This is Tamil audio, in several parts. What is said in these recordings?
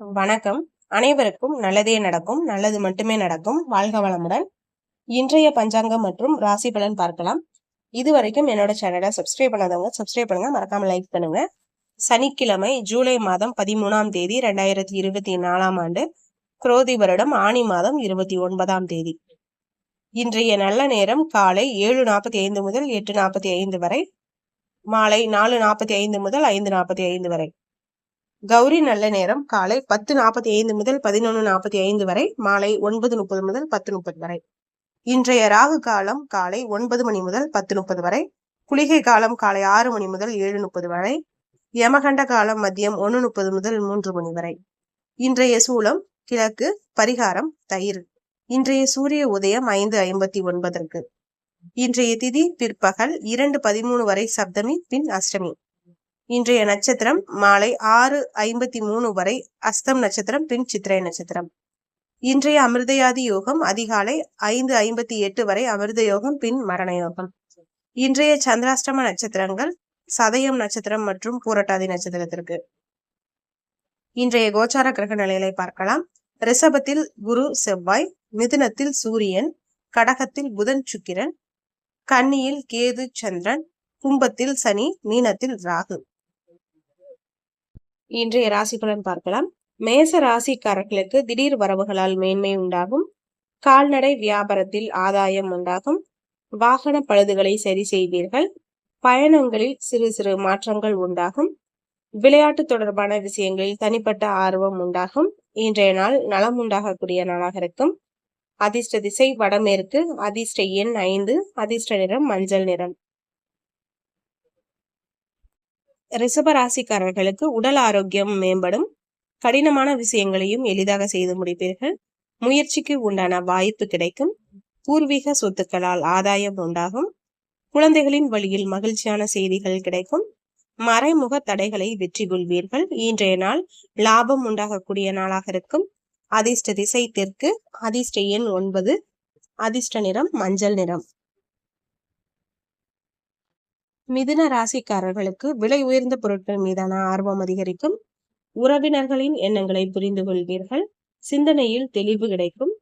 வணக்கம். அனைவருக்கும் நல்லதே நடக்கும் நல்லது மட்டுமே நடக்கும். வாழ்க வளமுடன். இன்றைய பஞ்சாங்கம் மற்றும் ராசி பலன் பார்க்கலாம். இது வரைக்கும் என்னோட சேனலை சப்ஸ்கிரைப் பண்ணாதவங்க சப்ஸ்கிரைப் பண்ணுங்க. மறக்காம லைக் பண்ணுங்க. சனிக்கிழமை ஜூலை மாதம் பதிமூணாம் தேதி ரெண்டாயிரத்தி இருபத்தி நாலாம் ஆண்டு குரோதி வருடம் ஆணி மாதம் இருபத்தி ஒன்பதாம் தேதி. இன்றைய நல்ல நேரம் காலை ஏழு நாற்பத்தி ஐந்து முதல் எட்டு நாற்பத்தி ஐந்து வரை மாலை நாலு நாற்பத்தி ஐந்து முதல் ஐந்து நாற்பத்தி ஐந்து வரை. கௌரி நல்ல நேரம். காலை பத்து நாற்பத்தி ஐந்து முதல் பதினொன்று நாற்பத்தி ஐந்து வரை மாலை ஒன்பது முப்பது முதல் பத்து முப்பது வரை. இன்றைய ராகு காலம் காலை ஒன்பது மணி முதல் பத்து முப்பது வரை. குளிகை காலம் காலை ஆறு மணி முதல் ஏழு முப்பது வரை. யமகண்ட காலம் மதியம் ஒன்று முப்பது முதல் மூன்று மணி வரை. இன்றைய சூலம் கிழக்கு பரிகாரம் தயிர். இன்றைய சூரிய உதயம் ஐந்து ஐம்பத்தி ஒன்பதற்கு. இன்றைய திதி பிற்பகல் இரண்டு பதிமூணு வரை சப்தமி பின் அஷ்டமி. இன்றைய நட்சத்திரம் மாலை ஆறு ஐம்பத்தி மூணு வரை அஸ்தம் நட்சத்திரம் பின் சித்திரை நட்சத்திரம். இன்றைய அமிர்தயாதி யோகம் அதிகாலை ஐந்து ஐம்பத்தி எட்டு வரை அமிர்த யோகம் பின் மரண யோகம். இன்றைய சந்திராஷ்டம நட்சத்திரங்கள் சதயம் நட்சத்திரம் மற்றும் பூரட்டாதி நட்சத்திரத்திற்கு. இன்றைய கோச்சார கிரக நிலைகளை பார்க்கலாம். ரிஷபத்தில் குரு செவ்வாய் மிதுனத்தில் சூரியன் கடகத்தில் புதன் சுக்கிரன் கன்னியில் கேது சந்திரன் கும்பத்தில் சனி மீனத்தில் ராகு. இன்றைய ராசி பலன் பார்க்கலாம். மேச ராசிக்காரர்களுக்கு திடீர் வரவுகளால் மேன்மை உண்டாகும். கால்நடை வியாபாரத்தில் ஆதாயம் உண்டாகும். வாகன பழுதுகளை சரி செய்வீர்கள். பயணங்களில் சிறு சிறு மாற்றங்கள் உண்டாகும். விளையாட்டு தொடர்பான விஷயங்களில் தனிப்பட்ட ஆர்வம் உண்டாகும். இன்றைய நாள் நலம் உண்டாகக்கூடிய நாளாக இருக்கும். அதிர்ஷ்ட திசை வடமேற்கு அதிர்ஷ்ட எண் ஐந்து அதிர்ஷ்ட நிறம் மஞ்சள் நிறம். ரிஷப ராசிக்காரர்களுக்கு உடல் ஆரோக்கியம் மேம்படும். கடினமான விஷயங்களையும் எளிதாக செய்து முடிப்பீர்கள். முயற்சிக்கு உண்டான வாய்ப்பு கிடைக்கும். பூர்வீக சொத்துக்களால் ஆதாயம் உண்டாகும். குழந்தைகளின் வழியில் மகிழ்ச்சியான செய்திகள் கிடைக்கும். மறைமுக தடைகளை வெற்றி கொள்வீர்கள். இன்றைய நாள் லாபம் உண்டாகக்கூடிய நாளாக இருக்கும். அதிர்ஷ்ட திசை தெற்கு அதிர்ஷ்ட எண் ஒன்பது அதிர்ஷ்ட நிறம் மஞ்சள் நிறம். மிதுன ராசிக்காரர்களுக்கு விலை உயர்ந்த பொருட்கள் மீதான ஆர்வம் அதிகரிக்கும். உறவினர்களின் எண்ணங்களை புரிந்து கொள்வீர்கள். சிந்தனையில் தெளிவு கிடைக்கும்.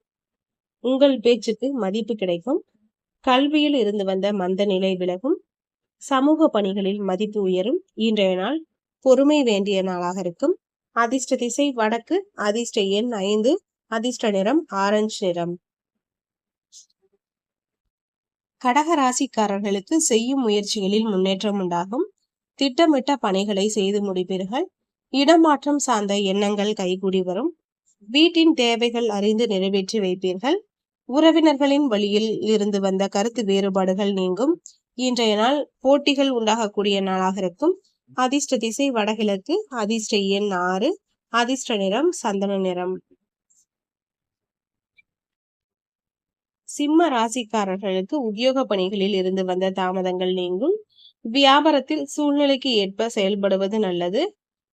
உங்கள் பேச்சுக்கு மதிப்பு கிடைக்கும். கல்வியில் இருந்து வந்த மந்த நிலை விலகும். சமூக பணிகளில் மதிப்பு உயரும். இன்றைய நாள் பொறுமை வேண்டிய நாளாக இருக்கும். அதிர்ஷ்ட திசை வடக்கு அதிர்ஷ்ட எண் ஐந்து அதிர்ஷ்ட நிறம் ஆரஞ்சு நிறம். கடக ராசிக்காரர்களுக்கு செய்யும் முயற்சிகளில் முன்னேற்றம் உண்டாகும். திட்டமிட்ட பணிகளை செய்து முடிப்பீர்கள். இடமாற்றம் சார்ந்த எண்ணங்கள் கைகூடி வரும். வீட்டின் தேவைகள் அறிந்து நிறைவேற்றி வைப்பீர்கள். உறவினர்களின் வழியில் இருந்து வந்த கருத்து வேறுபாடுகள் நீங்கும். இன்றைய நாள் போட்டிகள் உண்டாகக்கூடிய நாளாக இருக்கும். அதிர்ஷ்ட திசை வடகிழக்கு அதிர்ஷ்ட எண் ஆறு அதிர்ஷ்ட நிறம் சந்தன நிறம். சிம்ம ராசிக்காரர்களுக்கு உத்தியோக பணிகளில் இருந்து வந்த தாமதங்கள் நீங்கும். வியாபாரத்தில் சூழ்நிலைக்கு ஏற்ப செயல்படுவது நல்லது.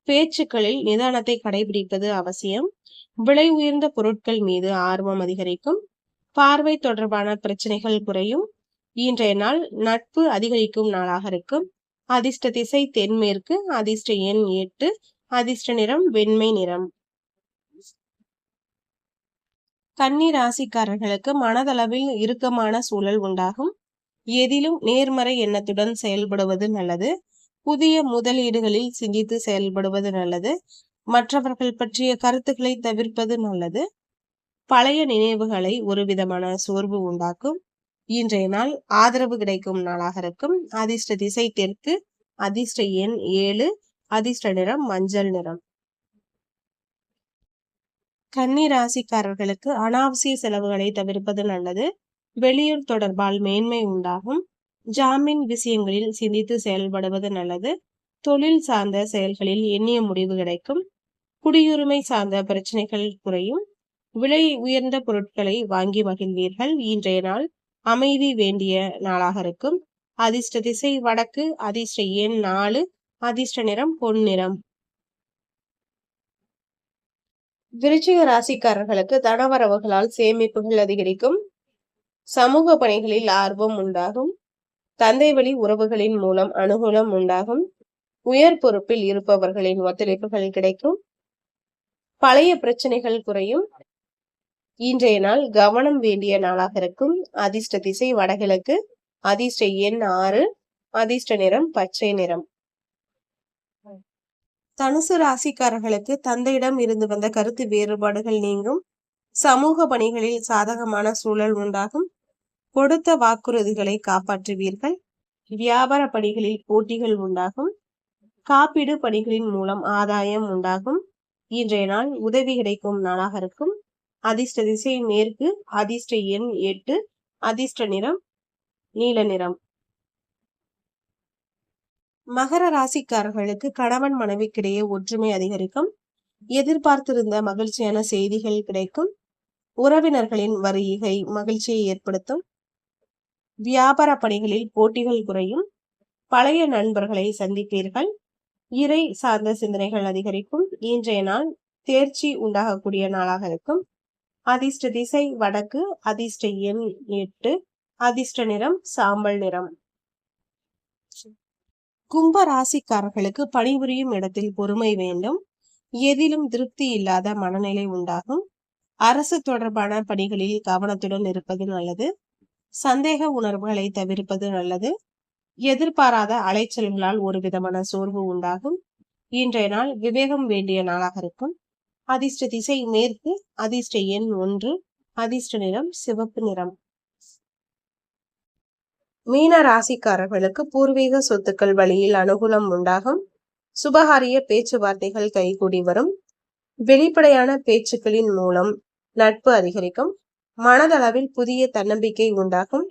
பேச்சுக்களில் நிதானத்தை கடைபிடிப்பது அவசியம். விலை உயர்ந்த பொருட்கள் மீது ஆர்வம் அதிகரிக்கும். பார்வை தொடர்பான பிரச்சனைகள் குறையும். இன்றைய நாள் நட்பு அதிகரிக்கும் நாளாக இருக்கும். அதிர்ஷ்ட திசை தென்மேற்கு அதிர்ஷ்ட எண் எட்டு அதிர்ஷ்ட நிறம் வெண்மை நிறம். கன்னி ராசிக்காரர்களுக்கு மனதளவில் இறுக்கமான சூழல் உண்டாகும். எதிலும் நேர்மறை எண்ணத்துடன் செயல்படுவது நல்லது. புதிய முதலீடுகளில் சிந்தித்து செயல்படுவது நல்லது. மற்றவர்கள் பற்றிய கருத்துக்களை தவிர்ப்பது நல்லது. பழைய நினைவுகளை ஒரு விதமான சோர்வு உண்டாக்கும். இன்றைய நாள் ஆதரவு கிடைக்கும் நாளாக இருக்கும். அதிர்ஷ்ட திசை தெற்கு அதிர்ஷ்ட எண் ஏழு அதிர்ஷ்ட நிறம் மஞ்சள் நிறம். கன்னி ராசிக்காரர்களுக்கு அனாவசிய செலவுகளை தவிர்ப்பது நல்லது. வெளியூர் தொடர்பால் மேன்மை உண்டாகும். ஜாமீன் விஷயங்களில் சிந்தித்து செயல்படுவது நல்லது. தொழில் சார்ந்த செயல்களில் எண்ணிய முடிவு கிடைக்கும். குடியுரிமை சார்ந்த பிரச்சனைகள் குறையும். விலை உயர்ந்த பொருட்களை வாங்கி மகிழ்வீர்கள். இன்றைய நாள் அமைதி வேண்டிய நாளாக இருக்கும். அதிர்ஷ்ட திசை வடக்கு அதிர்ஷ்ட எண் நாலு அதிர்ஷ்ட நிறம் பொன் நிறம். விருச்சிக ராசிக்காரர்களுக்கு தனவரவுகளால் சேமிப்புகள் அதிகரிக்கும். சமூக பணிகளில் ஆர்வம் உண்டாகும். தந்தை வழி உறவுகளின் மூலம் அனுகூலம் உண்டாகும். உயர் பொறுப்பில் இருப்பவர்களின் ஒத்துழைப்புகள் கிடைக்கும். பழைய பிரச்சனைகள் குறையும். இன்றைய நாள் கவனம் வேண்டிய நாளாக இருக்கும். அதிர்ஷ்ட திசை வடகிழக்கு. அதிர்ஷ்ட எண் ஆறு. அதிர்ஷ்ட நிறம் பச்சை நிறம். தனுசு ராசிக்காரர்களுக்கு தந்தையிடம் இருந்து வந்த கருத்து வேறுபாடுகள் நீங்கும். சமூக பணிகளில் சாதகமான சூழல் உண்டாகும். கொடுத்த வாக்குறுதிகளை காப்பாற்றுவீர்கள். வியாபார பணிகளில் போட்டிகள் உண்டாகும். காப்பீடு பணிகளின் மூலம் ஆதாயம் உண்டாகும். இன்றைய நாள் உதவி கிடைக்கும் நாளாக இருக்கும். அதிர்ஷ்ட திசை மேற்கு அதிர்ஷ்ட எண் எட்டு அதிர்ஷ்ட நிறம் நீல நிறம். மகர ராசிக்காரர்களுக்கு கணவன் மனைவிக்கிடையே ஒற்றுமை அதிகரிக்கும். எதிர்பார்த்திருந்த மகிழ்ச்சியான செய்திகள் கிடைக்கும். உறவினர்களின் வருகை மகிழ்ச்சியை ஏற்படுத்தும். வியாபார பணிகளில் போட்டிகள் குறையும். பழைய நண்பர்களை சந்திப்பீர்கள். இறை சார்ந்த சிந்தனைகள் அதிகரிக்கும். இன்றைய நாள் தேர்ச்சி உண்டாகக்கூடிய நாளாக இருக்கும். அதிர்ஷ்ட திசை வடக்கு அதிர்ஷ்ட எண் எட்டு அதிர்ஷ்ட நிறம் சாம்பல் நிறம். கும்ப ராசிக்காரர்களுக்கு பணிபுரியும் இடத்தில் பொறுமை வேண்டும். எதிலும் திருப்தி இல்லாத மனநிலை உண்டாகும். அரசு தொடர்பான பணிகளில் கவனத்துடன் இருப்பது நல்லது. சந்தேக உணர்வுகளை தவிர்ப்பது நல்லது. எதிர்பாராத அலைச்சல்களால் ஒரு விதமான சோர்வு உண்டாகும். இன்றைய நாள் விவேகம் வேண்டிய நாளாக இருக்கும். அதிர்ஷ்ட திசை மேற்கு அதிர்ஷ்ட எண் ஒன்று அதிர்ஷ்ட நிறம் சிவப்பு நிறம். மீன ராசிக்காரர்களுக்கு பூர்வீக சொத்துக்கள் வழியில் அனுகூலம் உண்டாகும். சுபகாரிய பேச்சுவார்த்தைகள் கைகூடி வரும். வெளிப்படையான பேச்சுக்களின் மூலம் நட்பு அதிகரிக்கும். மனதளவில் புதிய தன்னம்பிக்கை உண்டாகும்.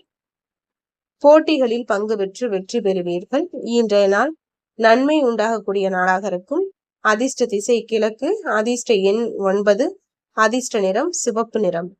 போட்டிகளில் பங்கு பெற்று வெற்றி பெறுவீர்கள். இன்றைய நாள் நன்மை உண்டாகக்கூடிய நாளாக இருக்கும். அதிர்ஷ்ட திசை கிழக்கு அதிர்ஷ்ட எண் ஒன்பது அதிர்ஷ்ட நிறம் சிவப்பு நிறம்.